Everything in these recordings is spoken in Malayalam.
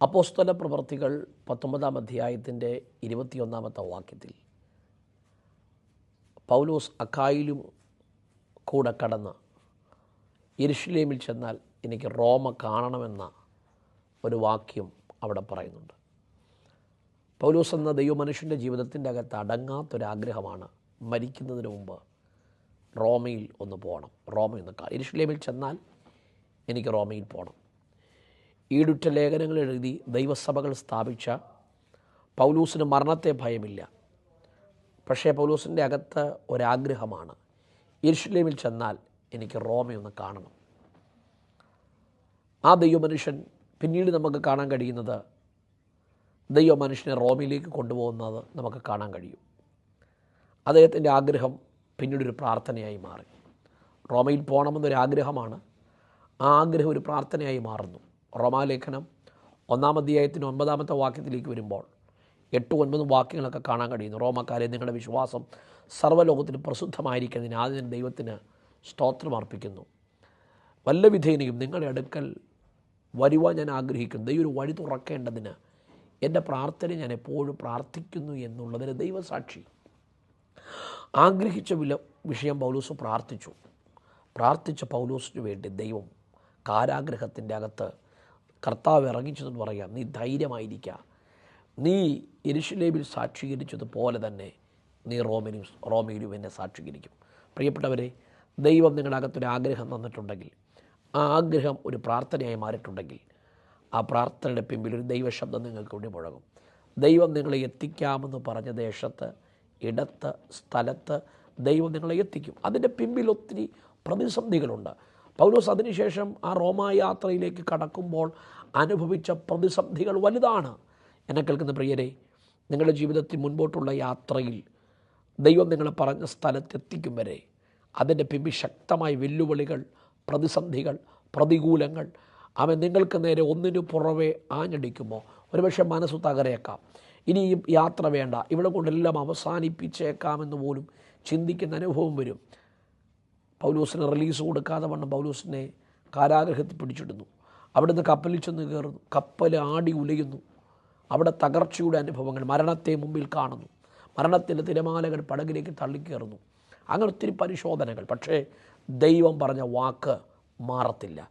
അപ്പോസ്തല പ്രവർത്തികൾ പത്തൊമ്പതാം അധ്യായത്തിന്റെ ഇരുപത്തിയൊന്നാമത്തെ വാക്യത്തിൽ പൗലോസ് അക്കായിലും കൂടെ കടന്ന് യെരുഷലേമിൽ ചെന്നാൽ എനിക്ക് റോമ കാണണമെന്ന ഒരു വാക്യം അവിടെ പറയുന്നുണ്ട്. പൗലോസ് എന്ന ദൈവമനുഷ്യന്റെ ജീവിതത്തിന്റെ അകത്ത് അടങ്ങാത്തൊരാഗ്രഹമാണ് മരിക്കുന്നതിന് മുമ്പ് റോമയിൽ ഒന്ന് പോകണം. റോമയിൽ ഒന്ന് കാണാം ചെന്നാൽ എനിക്ക് റോമയിൽ പോകണം. ഈടുറ്റ ലേഖനങ്ങൾ എഴുതി ദൈവസഭകൾ സ്ഥാപിച്ച പൗലൂസിന് മരണത്തെ ഭയമില്ല. പക്ഷേ പൗലൂസിന്റെ അകത്ത് ഒരാഗ്രഹമാണ്. യെരുഷലേമിൽ ചെന്നാൽ എനിക്ക് റോമയൊന്ന് കാണണം. ആ ദൈവമനുഷ്യൻ പിന്നീട് നമുക്ക് കാണാൻ കഴിയുന്നത് ദൈവമനുഷ്യനെ റോമിലേക്ക് കൊണ്ടുപോകുന്നത് നമുക്ക് കാണാൻ കഴിയും. അദ്ദേഹത്തിന്റെ ആഗ്രഹം പിന്നീടൊരു പ്രാർത്ഥനയായി മാറി. റോമയിൽ പോകണമെന്നൊരു ആഗ്രഹമാണ് ആ ആഗ്രഹം ഒരു പ്രാർത്ഥനയായി മാറുന്നു. റോമാലേഖനം ഒന്നാം അധ്യായത്തിന് ഒൻപതാമത്തെ വാക്യത്തിലേക്ക് വരുമ്പോൾ എട്ട് ഒൻപതും വാക്യങ്ങളൊക്കെ കാണാൻ കഴിയുന്നു. റോമക്കാരെ നിങ്ങളുടെ വിശ്വാസം സർവലോകത്തിന് പ്രസിദ്ധമായിരിക്കുന്നതിന് ആദ്യം ദൈവത്തിന് സ്തോത്രം അർപ്പിക്കുന്നു. വല്ല വിധേനയും നിങ്ങളുടെ അടുക്കൽ വരുവാൻ ഞാൻ ആഗ്രഹിക്കുന്നു. ദൈവം ഒരു വഴി തുറക്കേണ്ടതിന് എന്റെ പ്രാർത്ഥന ഞാൻ എപ്പോഴും പ്രാർത്ഥിക്കുന്നു എന്നുള്ളതിന് ദൈവസാക്ഷി. ആഗ്രഹിച്ച വില വിഷയം പൗലൂസ് പ്രാർത്ഥിച്ചു. പ്രാർത്ഥിച്ച പൗലൂസിന് വേണ്ടി ദൈവം കാരാഗ്രഹത്തിന്റെ അകത്ത് കർത്താവ് ഇറങ്ങിച്ചതെന്ന് പറയാം. നീ ധൈര്യമായിരിക്കുക നീ എരിശുലേബിൽ സാക്ഷീകരിച്ചതുപോലെ തന്നെ നീ റോമിനും റോമയിലും എന്നെ സാക്ഷീകരിക്കും. പ്രിയപ്പെട്ടവരെ ദൈവം നിങ്ങളുടെ അകത്തൊരു ആഗ്രഹം തന്നിട്ടുണ്ടെങ്കിൽ ആ ആഗ്രഹം ഒരു പ്രാർത്ഥനയായി മാറിയിട്ടുണ്ടെങ്കിൽ ആ പ്രാർത്ഥനയുടെ പിമ്പിൽ ഒരു ദൈവശബ്ദം നിങ്ങൾക്ക് വേണ്ടി മുഴങ്ങും. ദൈവം നിങ്ങളെ എത്തിക്കാമെന്ന് പറഞ്ഞ ദേശത്ത് ഇടത്ത് സ്ഥലത്ത് ദൈവം നിങ്ങളെ എത്തിക്കും. അതിന്റെ പിമ്പിൽ ഒത്തിരി പ്രതിസന്ധികളുണ്ട്. പൗലോസ് അതിനുശേഷം ആ റോമാ യാത്രയിലേക്ക് കടക്കുമ്പോൾ അനുഭവിച്ച പ്രതിസന്ധികൾ വലുതാണ്. എന്നെ കേൾക്കുന്ന പ്രിയരെ നിങ്ങളുടെ ജീവിതത്തിൽ മുൻപോട്ടുള്ള യാത്രയിൽ ദൈവം നിങ്ങളെ പറഞ്ഞ സ്ഥലത്തെത്തിക്കും വരെ അതിന്റെ പിമ്പി ശക്തമായ വെല്ലുവിളികൾ പ്രതിസന്ധികൾ പ്രതികൂലങ്ങൾ അവൻ നിങ്ങൾക്ക് നേരെ ഒന്നിനു പുറവേ ആഞ്ഞടിക്കുമോ? ഒരുപക്ഷെ മനസ്സ് തകരേക്കാം. ഇനി യാത്ര വേണ്ട. ഇവിടെ കൊണ്ടെല്ലാം അവസാനിപ്പിച്ചേക്കാമെന്ന് പോലും ചിന്തിക്കുന്ന അനുഭവം വരും. പൗലൂസിന് റിലീസ് കൊടുക്കാതെ വണ്ണം പൗലൂസിനെ കാരാഗ്രഹത്തിൽ പിടിച്ചിടുന്നു. അവിടുന്ന് കപ്പലിൽ ചെന്ന് കയറുന്നു. കപ്പൽ ആടി ഉലയുന്നു. അവിടെ തകർച്ചയുടെ അനുഭവങ്ങൾ മരണത്തെ മുമ്പിൽ കാണുന്നു. മരണത്തിന്റെ തിരമാലകൾ പടകിലേക്ക് തള്ളിക്കയറുന്നു അങ്ങനെ ഒത്തിരി പരിശോധനകൾ. പക്ഷേ ദൈവം പറഞ്ഞ വാക്ക് മാറത്തില്ല.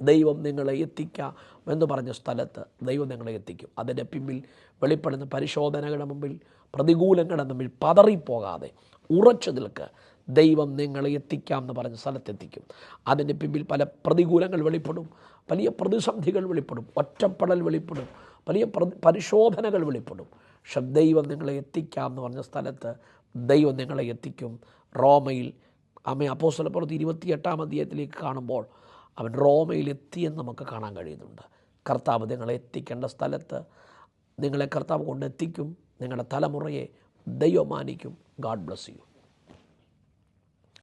ദൈവം നിങ്ങളെ എത്തിക്കാം എന്ന് പറഞ്ഞ സ്ഥലത്ത് ദൈവം നിങ്ങളെ എത്തിക്കും. അതിന്റെ പിമ്പിൽ വെളിപ്പെടുന്ന പരിശോധനകളുടെ മുമ്പിൽ പ്രതികൂലങ്ങളുടെ മുമ്പിൽ പതറിപ്പോകാതെ ഉറച്ചു നിൽക്ക്. ദൈവം നിങ്ങളെ എത്തിക്കാം എന്ന് പറഞ്ഞ സ്ഥലത്തെത്തിക്കും. അതിന്റെ പിമ്പിൽ പല പ്രതികൂലങ്ങൾ വെളിപ്പെടും. വലിയ പ്രതിസന്ധികൾ വെളിപ്പെടും. ഒറ്റപ്പെടൽ വെളിപ്പെടും. വലിയ പരിശോധനകൾ വെളിപ്പെടും. പക്ഷെ ദൈവം നിങ്ങളെ എത്തിക്കാം എന്ന് പറഞ്ഞ സ്ഥലത്ത് ദൈവം നിങ്ങളെ എത്തിക്കും. റോമയിൽ അമ്മ അപ്പോസ്തലപ്പുറത്ത് ഇരുപത്തിയെട്ടാം അധ്യായത്തിലേക്ക് കാണുമ്പോൾ അവൻ റോമയിൽ എത്തിയെന്ന് നമുക്ക് കാണാൻ കഴിയുന്നുണ്ട്. കർത്താവ് നിങ്ങളെ എത്തിക്കേണ്ട സ്ഥലത്ത് നിങ്ങളെ കർത്താവ് കൊണ്ടെത്തിക്കും നിങ്ങളുടെ തലമുറയെ ദൈവം മാനിക്കും. God bless you